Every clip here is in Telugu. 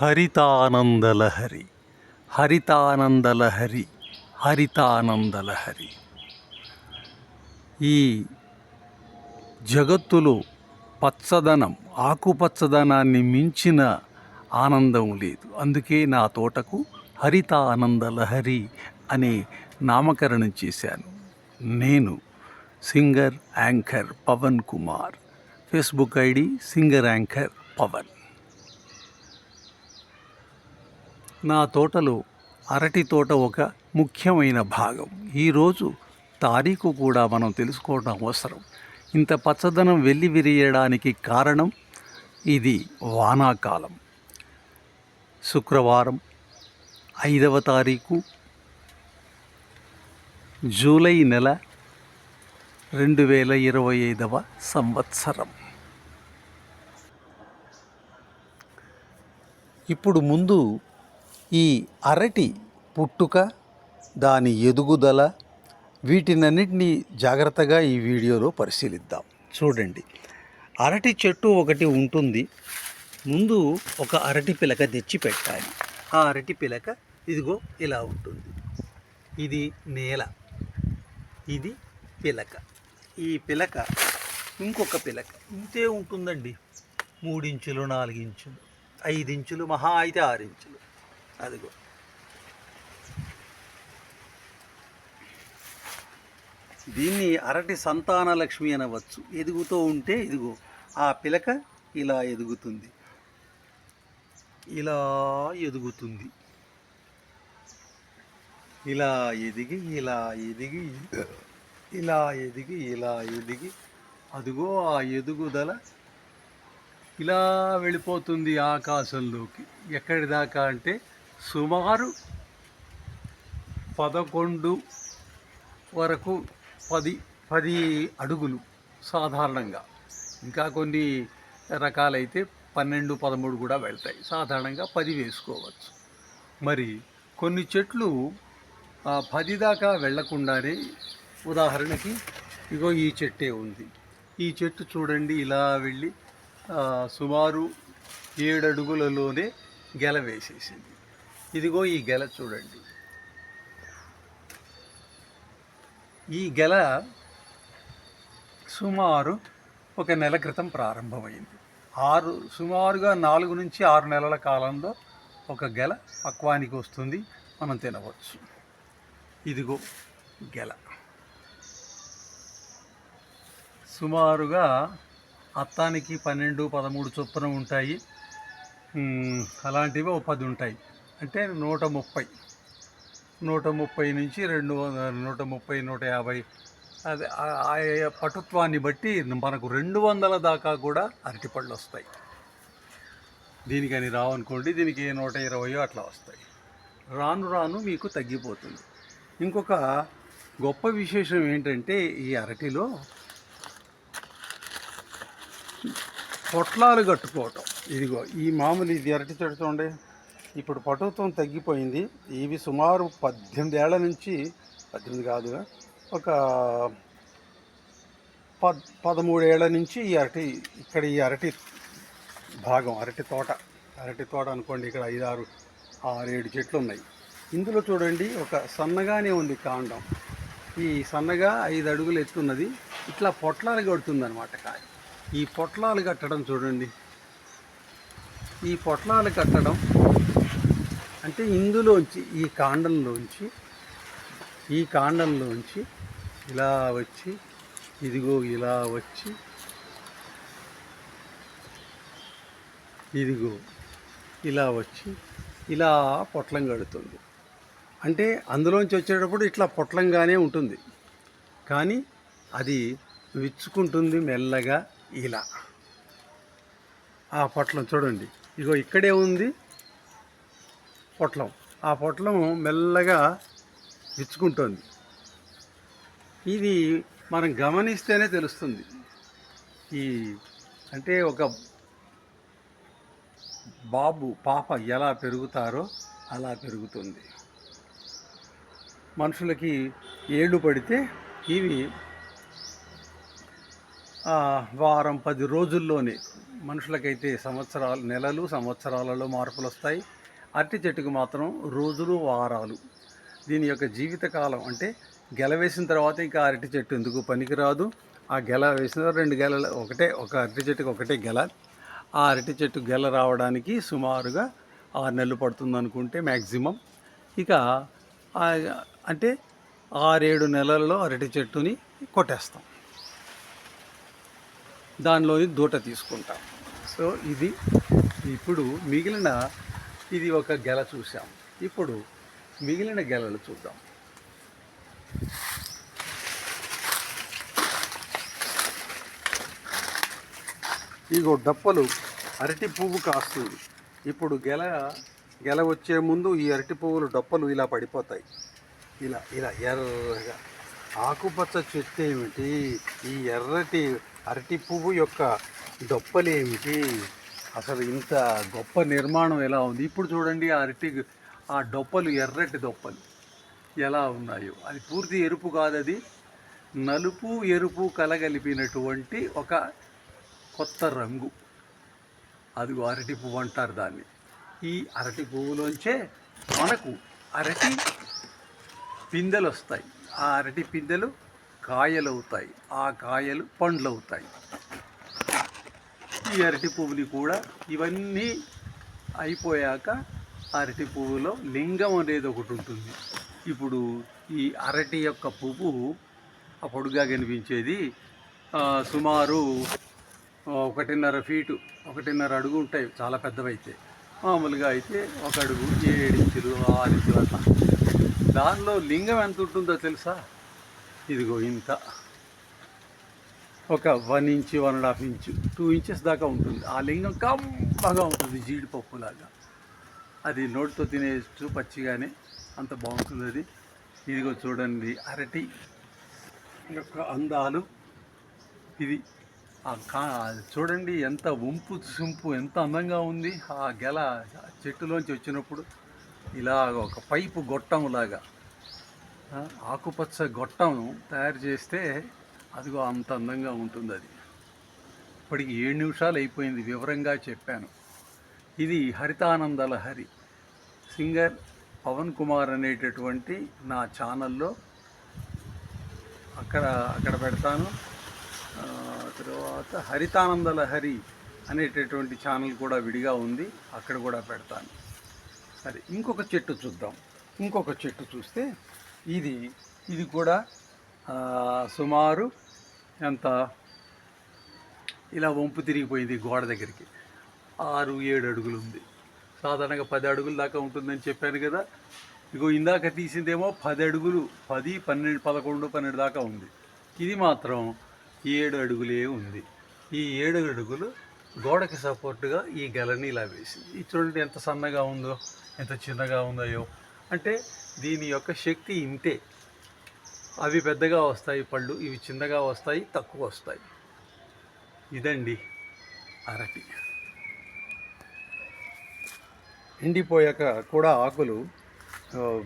హరితానందలహరి. హరితానందలహరి హరితానందలహరి. ఈ జగత్తులో పచ్చదనం ఆకుపచ్చదనాన్ని మించిన ఆనందం లేదు. అందుకే నా తోటకు హరిత ఆనందలహరి అనే నామకరణం చేశాను. నేను singer anchor Pavan Kumar. Facebook ID singer anchor Pavan. నా తోటలో అరటి తోట ఒక ముఖ్యమైన భాగం. ఈరోజు తారీఖు కూడా మనం తెలుసుకోవడం అవసరం. ఇంత పచ్చదనం వెళ్ళి విరియడానికి కారణం ఇది వానాకాలం. శుక్రవారం ఐదవ తారీఖు జూలై నెల రెండు వేల ఇరవై ఐదవ సంవత్సరం. ఇప్పుడు ముందు ఈ అరటి పుట్టుక దాని ఎదుగుదల వీటినన్నిటినీ జాగ్రత్తగా ఈ వీడియోలో పరిశీలిద్దాం. చూడండి. అరటి చెట్టు ఒకటి ఉంటుంది. ముందు ఒక అరటి పిలక తెచ్చి పెట్టాలి. ఆ అరటి పిలక ఇదిగో ఇలా ఉంటుంది. ఇది నేల. ఇది పిలక. ఈ పిలక ఇంకొక పిలక. ఇంతే ఉంటుందండి. మూడించులు నాలుగించులు ఐదించులు మహా అయితే ఆరించులు. అదిగో. దీన్ని అరటి సంతాన లక్ష్మి అనవచ్చు. ఎదుగుతూ ఉంటే ఇదిగో ఆ పిలక ఇలా ఎదుగుతుంది. ఇలా ఎదుగుతుంది. ఇలా ఎదిగి ఇలా ఎదిగి ఇలా ఎదిగి ఇలా ఎదిగి అదిగో ఆ ఎదుగుదల ఇలా వెళ్ళిపోతుంది ఆకాశంలోకి. ఎక్కడి దాకా అంటే సుమారు పదకొండు వరకు పది పది అడుగులు సాధారణంగా. ఇంకా కొన్ని రకాలైతే పన్నెండు పదమూడు కూడా వెళ్తాయి. సాధారణంగా పది వేసుకోవచ్చు. మరి కొన్ని చెట్లు పది దాకా వెళ్ళకుండానే ఉదాహరణకి ఇగో ఈ చెట్టే ఉంది. ఈ చెట్టు చూడండి ఇలా వెళ్ళి సుమారు ఏడు అడుగులలోనే గెల వేసేసింది. ఇదిగో ఈ గెల చూడండి. ఈ గెల సుమారు ఒక నెల క్రితం ప్రారంభమైంది. ఆరు సుమారుగా నాలుగు నుంచి ఆరు నెలల కాలంలో ఒక గెల పక్వానికి వస్తుంది. మనం తినవచ్చు. ఇదిగో గెల. సుమారుగా అత్తానికి పన్నెండు పదమూడు చొప్పున ఉంటాయి. అలాంటివి ఓ పది ఉంటాయి. అంటే నూట ముప్పై నూట ముప్పై నుంచి రెండు వందల నూట ముప్పై నూట యాభై అదే ఆ- పటుత్వాన్ని బట్టి మనకు రెండు వందల దాకా కూడా అరటిపళ్ళు వస్తాయి. దీనికని రావనుకోండి దీనికి నూట ఇరవయో అట్లా వస్తాయి. రాను రాను మీకు తగ్గిపోతుంది. ఇంకొక గొప్ప విశేషం ఏంటంటే ఈ అరటిలో పొట్లాలు కట్టుకోవటం. ఇదిగో ఈ మామూలు ఇది అరటి చెడుతుండే ఇప్పుడు పటుత్వం తగ్గిపోయింది. ఇవి సుమారు పద్దెనిమిది ఏళ్ళ నుంచి పద్దెనిమిది కాదుగా ఒక పద్ పదమూడేళ్ళ నుంచి ఈ అరటి ఇక్కడ ఈ అరటి భాగం అరటి తోట అరటి తోట అనుకోండి ఇక్కడ ఐదు ఆరు ఆరు ఏడు చెట్లు ఉన్నాయి. ఇందులో చూడండి ఒక సన్నగానే ఉంది కాండం. ఈ సన్నగా ఐదు అడుగులు ఎత్తున్నది. ఇట్లా పొట్లాలు కడుతుంది అనమాట కాయ. ఈ పొట్లాలు కట్టడం చూడండి. ఈ పొట్లాలు కట్టడం అంటే ఇందులోంచి ఈ కాండంలోంచి ఈ కాండంలోంచి ఇలా వచ్చి ఇదిగో ఇలా వచ్చి ఇదిగో ఇలా వచ్చి ఇలా పొట్లం కడుతుంది. అంటే అందులోంచి వచ్చేటప్పుడు ఇట్లా పొట్లంగానే ఉంటుంది. కానీ అది విచ్చుకుంటుంది మెల్లగా ఇలా. ఆ పొట్లం చూడండి. ఇగో ఇక్కడే ఉంది. పొట్లం. ఆ పొట్లం మెల్లగా విచ్చుకుంటుంది. ఇది మనం గమనిస్తేనే తెలుస్తుంది. ఈ అంటే ఒక బాబు పాప ఎలా పెరుగుతారో అలా పెరుగుతుంది. మనుషులకి ఏళ్ళు పడితే ఇవి వారం పది రోజుల్లోనే మనుషులకైతే సంవత్సరాలు నెలలు సంవత్సరాలలో మార్పులు వస్తాయి అరటి చెట్టుకు మాత్రం రోజులు వారాలు. దీని యొక్క జీవితకాలం అంటే గెల వేసిన తర్వాత ఇంకా అరటి చెట్టు ఎందుకు పనికిరాదు? ఆ గెల వేసిన రెండు గెలలు ఒకటే ఒక అరటి చెట్టుకి ఒకటే గెల. ఆ అరటి చెట్టు గెల రావడానికి సుమారుగా ఆరు నెలలు పడుతుంది అనుకుంటే మ్యాక్సిమం ఇక అంటే ఆరేడు నెలల్లో అరటి చెట్టుని కొట్టేస్తాం. దానిలోని దూట తీసుకుంటాం. సో ఇది ఇప్పుడు మిగిలిన ఇది ఒక గెల చూసాం ఇప్పుడు మిగిలిన గెలలు చూద్దాం. ఇగో డప్పలు అరటి పువ్వు కాస్తుంది. ఇప్పుడు గెల గెల వచ్చే ముందు ఈ అరటి పువ్వులు డప్పలు ఇలా పడిపోతాయి. ఇలా ఇలా ఎర్రగా. ఆకుపచ్చ చెట్టు ఏమిటి? ఈ ఎర్రటి అరటి పువ్వు యొక్క డొప్పలేమిటి? అసలు ఇంత గొప్ప నిర్మాణం ఎలా ఉంది? ఇప్పుడు చూడండి ఆ అరటి ఆ డొప్పలు ఎర్రటి దొప్పలు ఎలా ఉన్నాయో. అది పూర్తి ఎరుపు కాదు అది నలుపు ఎరుపు కలగలిపినటువంటి ఒక కొత్త రంగు. అది అరటి పువ్వు అంటారు దాన్ని. ఈ అరటి పువ్వులోంచే మనకు అరటి పిందెలు వస్తాయి. ఆ అరటి పిందెలు కాయలు అవుతాయి ఆ కాయలు పండ్లు అవుతాయి ఈ అరటి పువ్వుని కూడా ఇవన్నీ అయిపోయాక అరటి పువ్వులో లింగం అనేది ఒకటి ఉంటుంది. ఇప్పుడు ఈ అరటి యొక్క పువ్వు ఆ పొడుగా కనిపించేది సుమారు ఒకటిన్నర ఫీటు ఒకటిన్నర అడుగు ఉంటాయి చాలా పెద్దవైతే. మామూలుగా అయితే ఒక అడుగు ఏడు ఇంచులు ఆరు ఇంచులు అట్లా. దానిలో లింగం ఎంత ఉంటుందో తెలుసా? ఇదిగో ఇంత. ఒక one inch one and half inch two inches దాకా ఉంటుంది. ఆ లింగం కమ్మగా ఉంటుంది జీడిపప్పులాగా అది నోటితో తినేస్తూ పచ్చిగానే అంత బాగుంటుంది అది. ఇదిగో చూడండి అరటి యొక్క అందాలు. ఇది ఆ కా చూడండి ఎంత వంపు సుంపు ఎంత అందంగా ఉంది. ఆ గెల చెట్టులోంచి వచ్చినప్పుడు ఇలా ఒక పైపు గొట్టంలాగా ఆకుపచ్చ గొట్టం తయారు చేస్తే అదిగో అంత అందంగా ఉంటుంది అది ఇప్పటికి ఏడు నిమిషాలు అయిపోయింది వివరంగా చెప్పాను. ఇది హరితానంద లహరి. సింగర్ పవన్ కుమార్ అనేటటువంటి నా ఛానల్లో అక్కడ అక్కడ పెడతాను. తర్వాత హరితానంద లహరి అనేటటువంటి ఛానల్ కూడా విడిగా ఉంది అక్కడ కూడా పెడతాను. సరే ఇంకొక చెట్టు చూద్దాం. ఇంకొక చెట్టు చూస్తే ఇది ఇది కూడా సుమారు ఎంత? ఇలా వంపు తిరిగిపోయింది గోడ దగ్గరికి. ఆరు ఏడు అడుగులు ఉంది. సాధారణంగా పది అడుగుల దాకా ఉంటుందని చెప్పాను కదా. ఇగో ఇందాక తీసిందేమో పది అడుగులు పది పన్నెండు పదకొండు పన్నెండు దాకా ఉంది. ఇది మాత్రం ఏడు అడుగులే ఉంది. ఈ ఏడు అడుగులు గోడకి సపోర్ట్గా ఈ గెలని ఇలా వేసింది. ఇది చూడండి ఎంత సన్నగా ఉందో ఎంత చిన్నగా ఉందో అంటే దీని యొక్క శక్తి ఇంతే. అవి పెద్దగా వస్తాయి పళ్ళు ఇవి చిన్నగా వస్తాయి తక్కువ వస్తాయి. ఇదండి అరటి. ఎండిపోయాక కూడా ఆకులు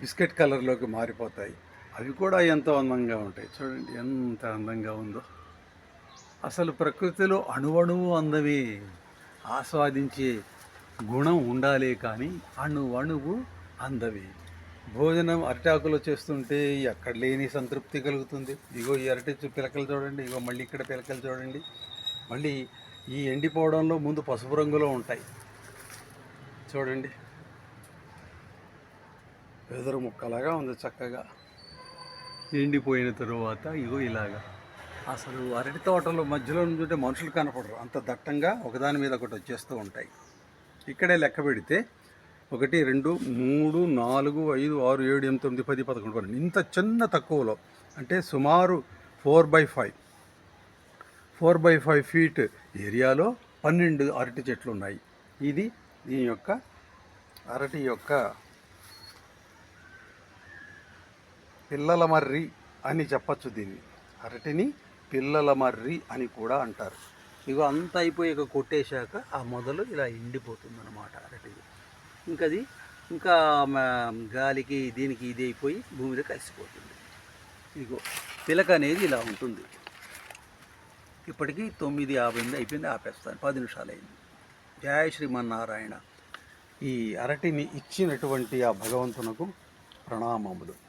బిస్కెట్ కలర్లోకి మారిపోతాయి. అవి కూడా ఎంతో అందంగా ఉంటాయి. చూడండి ఎంత అందంగా ఉందో. అసలు ప్రకృతిలో అణువణువు అందమే ఆస్వాదించే గుణం ఉండాలి కానీ అణు అణువు అందమే. భోజనం అరటాకులో చేస్తుంటే ఎక్కడ లేని సంతృప్తి కలుగుతుంది. ఇగో ఈ అరటి పిలకలు చూడండి ఇగో మళ్ళీ ఇక్కడ పిలకలు చూడండి. మళ్ళీ ఈ ఎండిపోవడంలో ముందు పసుపు రంగులో ఉంటాయి. చూడండి. వెదురు ముక్కలాగా ఉంది చక్కగా. ఎండిపోయిన తరువాత ఇగో ఇలాగా. అసలు అరటి తోటలో మధ్యలో నుంచుంటే మనుషులు కనపడరు. అంత దట్టంగా ఒకదాని మీద ఒకటి వచ్చేస్తూ ఉంటాయి. ఇక్కడే లెక్క పెడితే ఒకటి రెండు మూడు నాలుగు ఐదు ఆరు ఏడు ఎనిమిది తొమ్మిది పది పదకొండు పన్నెండు. ఇంత చిన్న తక్కువలో అంటే సుమారు four by five four by five feet ఏరియాలో పన్నెండు అరటి చెట్లు ఉన్నాయి. ఇది దీని యొక్క అరటి యొక్క పిల్లల మర్రి అని చెప్పచ్చు దీన్ని. అరటిని పిల్లల మర్రి అని కూడా అంటారు. ఇవి అంత అయిపోయాక కొట్టేశాక ఆ మొదలు ఇలా ఎండిపోతుంది అన్నమాట అరటిది ఇంకా అది ఇంకా గాలికి దీనికి ఇది అయిపోయి భూమిలో కలిసిపోతుంది. ఇదిగో పిలక అనేది ఇలా ఉంటుంది. ఇప్పటికీ తొమ్మిది యాభై ఎనిమిది అయిపోయింది ఆపేస్తాను. పది నిమిషాలు అయింది జయ శ్రీమన్నారాయణ. ఈ అరటిని ఇచ్చినటువంటి ఆ భగవంతునకు ప్రణామములు.